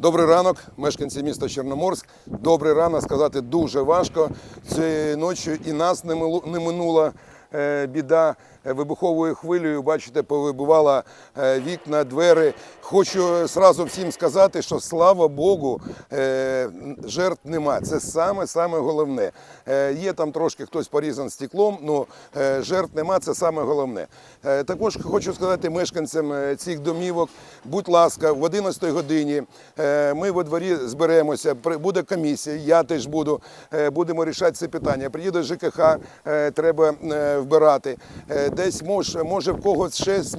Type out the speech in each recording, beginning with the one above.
Добрий ранок, мешканці міста Чорноморськ. Добрий ранок сказати дуже важко. Цієї ночі і нас не минула біда е, вибуховою хвилею. Бачите, повибивала е, вікна, двері. Хочу зразу всім сказати, що слава Богу, е, жертв нема. Це саме саме головне. Е, Є там трошки хтось порізан стеклом, але жертв нема. Це саме головне. Е, Також хочу сказати мешканцям е, цих домівок, будь ласка, в 11 годині е, ми во дворі зберемося. Буде комісія, я теж буду. е, Будемо рішати це питання. Приїде ЖКХ, е, треба е, вбирати. Е, Десь може, може в когось ще з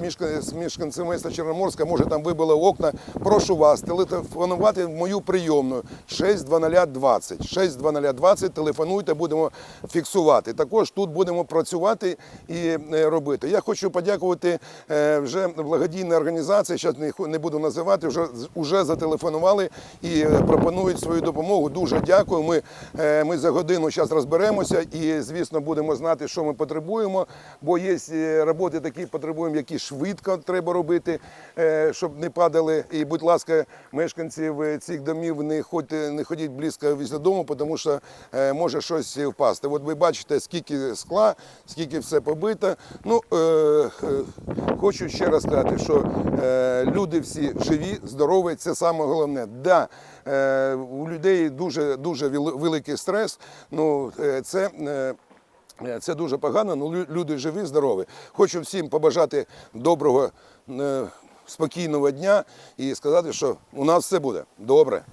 з Чорноморська, може там вибило окна. Прошу вас телефонувати в мою прийомну 62020. 62020, телефонуйте, будемо фіксувати. Також тут будемо працювати і е, робити. Я хочу подякувати е, вже благодійні організації, зараз не, буду називати, вже, вже зателефонували і пропонують свою допомогу. Дуже дякую. Ми, ми за годину зараз розберемося і, звісно, будемо знати, що ми потребуємо, бо є е, роботи такі потребуємо, які швидко треба робити, е, щоб не падали. І, будь ласка, мешканці цих домів не ходьте, не ходіть близько після дому, тому що е, може щось впасти. От ви бачите, скільки скла, скільки все побито. Ну, хочу ще раз сказати, що люди всі живі, здорові, це саме головне. Да, у людей дуже, дуже великий стрес. Ну, це. Це дуже погано, але люди живі, здорові. Хочу всім побажати доброго, е, спокійного дня і сказати, що у нас все буде добре.